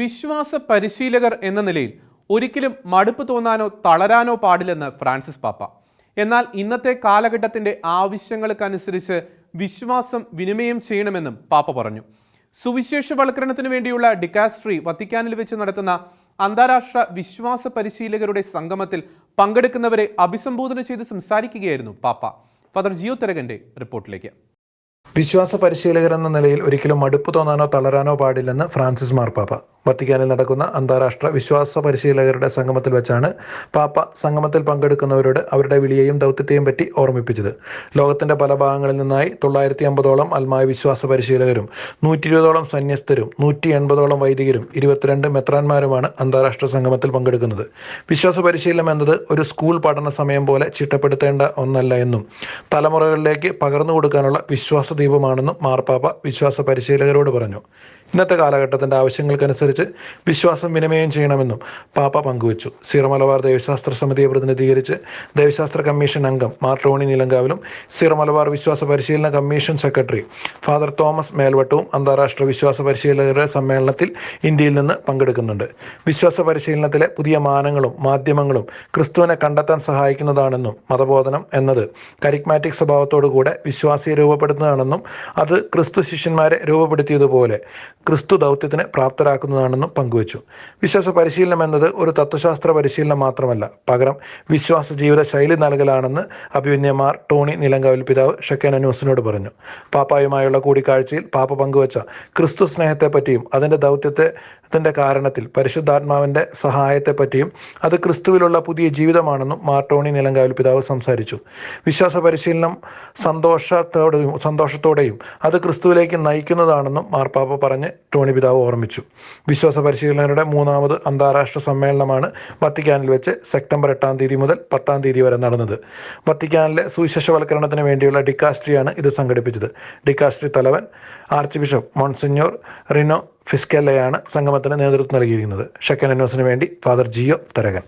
വിശ്വാസ പരിശീലകർ എന്ന നിലയിൽ ഒരിക്കലും മടുപ്പ് തോന്നാനോ തളരാനോ പാടില്ലെന്ന് ഫ്രാൻസിസ് പാപ്പ. എന്നാൽ ഇന്നത്തെ കാലഘട്ടത്തിന്റെ ആവശ്യങ്ങൾക്കനുസരിച്ച് വിശ്വാസം വിനിമയം ചെയ്യണമെന്നും പാപ്പ പറഞ്ഞു. സുവിശേഷ സുവിശേഷവൽക്കരണത്തിന് വേണ്ടിയുള്ള ഡിക്കാസ്ട്രി വത്തിക്കാനിൽ വെച്ച് നടത്തുന്ന അന്താരാഷ്ട്ര വിശ്വാസ പരിശീലകരുടെ സംഗമത്തിൽ പങ്കെടുക്കുന്നവരെ അഭിസംബോധന ചെയ്ത് സംസാരിക്കുകയായിരുന്നു പാപ്പ. ഫാദർ ജിയോ തരകന്റെ റിപ്പോർട്ടിലേക്ക്. വിശ്വാസ പരിശീലകർ എന്ന നിലയിൽ ഒരിക്കലും മടുപ്പ് തോന്നാനോ തളരാനോ പാടില്ലെന്ന് ഫ്രാൻസിസ് മാർപ്പാപ്പ. വത്തിക്കാനിൽ നടക്കുന്ന അന്താരാഷ്ട്ര വിശ്വാസ പരിശീലകരുടെ സംഗമത്തിൽ വെച്ചാണ് പാപ്പ സംഗമത്തിൽ പങ്കെടുക്കുന്നവരോട് അവരുടെ വിളിയെയും ദൗത്യത്തെയും പറ്റി ഓർമ്മിപ്പിച്ചത്. ലോകത്തിന്റെ പല ഭാഗങ്ങളിൽ നിന്നായി തൊള്ളായിരത്തി അമ്പതോളം അൽമായ വിശ്വാസ പരിശീലകരും നൂറ്റി ഇരുപതോളം സന്യസ്തരും നൂറ്റി എൺപതോളം വൈദികരും ഇരുപത്തിരണ്ട് മെത്രാന്മാരുമാണ് അന്താരാഷ്ട്ര സംഗമത്തിൽ പങ്കെടുക്കുന്നത്. വിശ്വാസ പരിശീലനം എന്നത് ഒരു സ്കൂൾ പഠന സമയം പോലെ ചിട്ടപ്പെടുത്തേണ്ട ഒന്നല്ല എന്നും തലമുറകളിലേക്ക് പകർന്നു കൊടുക്കാനുള്ള വിശ്വാസ ദീപമാണെന്നും മാർപ്പാപ്പ വിശ്വാസ പരിശീലകരോട് പറഞ്ഞു ഇന്നത്തെ കാലഘട്ടത്തിന്റെ ആവശ്യങ്ങൾക്കനുസരിച്ച് വിശ്വാസം വിനിമയം ചെയ്യണമെന്നും പാപ്പ പങ്കുവച്ചു. സീറോ മലബാർ ദൈവശാസ്ത്ര സമിതിയെ പ്രതിനിധീകരിച്ച് ദൈവശാസ്ത്ര കമ്മീഷൻ അംഗം മാർ ടോണി നീലങ്കാവിലും സീറോ മലബാർ വിശ്വാസ പരിശീലന കമ്മീഷൻ സെക്രട്ടറി ഫാദർ തോമസ് മേൽവട്ടവും അന്താരാഷ്ട്ര വിശ്വാസ പരിശീലകരുടെ സമ്മേളനത്തിൽ ഇന്ത്യയിൽ നിന്ന് പങ്കെടുക്കുന്നുണ്ട്. വിശ്വാസ പരിശീലനത്തിലെ പുതിയ മാനങ്ങളും മാധ്യമങ്ങളും ക്രിസ്തുവിനെ കണ്ടെത്താൻ സഹായിക്കുന്നതാണെന്നും മതബോധനം എന്നത് കരിക്മാറ്റിക് സ്വഭാവത്തോടുകൂടെ വിശ്വാസിയെ രൂപപ്പെടുത്തുന്നതാണെന്നും അത് ക്രിസ്തു ശിഷ്യന്മാരെ രൂപപ്പെടുത്തിയതുപോലെ ക്രിസ്തു ദൗത്യത്തിന് പ്രാപ്തരാക്കുന്നതാണെന്നും പങ്കുവച്ചു. വിശ്വാസ പരിശീലനം എന്നത് ഒരു തത്വശാസ്ത്ര പരിശീലനം മാത്രമല്ല പകരം വിശ്വാസ ജീവിത ശൈലി നൽകലാണെന്ന് അഭിമന്യമാർ ടോണി നിലങ്കാവിൽ പിതാവ് ഷക്കേന ന്യൂസിനോട് പറഞ്ഞു. പാപ്പായുമായുള്ള കൂടിക്കാഴ്ചയിൽ പാപ്പ പങ്കുവച്ച ക്രിസ്തു സ്നേഹത്തെപ്പറ്റിയും അതിന്റെ ദൗത്യത്തെ ത്തിന്റെ കാരണത്തിൽ പരിശുദ്ധാത്മാവിന്റെ സഹായത്തെപ്പറ്റിയും അത് ക്രിസ്തുവിലുള്ള പുതിയ ജീവിതമാണെന്നും മാർട്ടോണി ടോണി നിലങ്കാവിൽ പിതാവ് സംസാരിച്ചു. വിശ്വാസ പരിശീലനം സന്തോഷത്തോടെയും സന്തോഷത്തോടെയും അത് ക്രിസ്തുവിലേക്ക് നയിക്കുന്നതാണെന്നും മാർപ്പാപ്പ പറഞ്ഞ് ടോണി പിതാവ് ഓർമ്മിച്ചു. വിശ്വാസ പരിശീലകരുടെ മൂന്നാമത് അന്താരാഷ്ട്ര സമ്മേളനമാണ് വത്തിക്കാനിൽ വെച്ച് സെപ്റ്റംബർ എട്ടാം തീയതി മുതൽ പത്താം തീയതി വരെ നടന്നത്. വത്തിക്കാനിലെ സുവിശേഷവൽക്കരണത്തിന് വേണ്ടിയുള്ള ഡിക്കാസ്ട്രിയാണ് ഇത് സംഘടിപ്പിച്ചത്. ഡിക്കാസ്ട്രി തലവൻ ആർച്ച് ബിഷപ്പ് മോൺസിഞ്ഞോർ റിനോ ഫിസ്കെല്ലയാണ് സംഗമത്തിന് നേതൃത്വം നൽകിയിരിക്കുന്നത്. ഷെക്കൻ അന്വേഷന് വേണ്ടി ഫാദർ ജിയോ തരകൻ.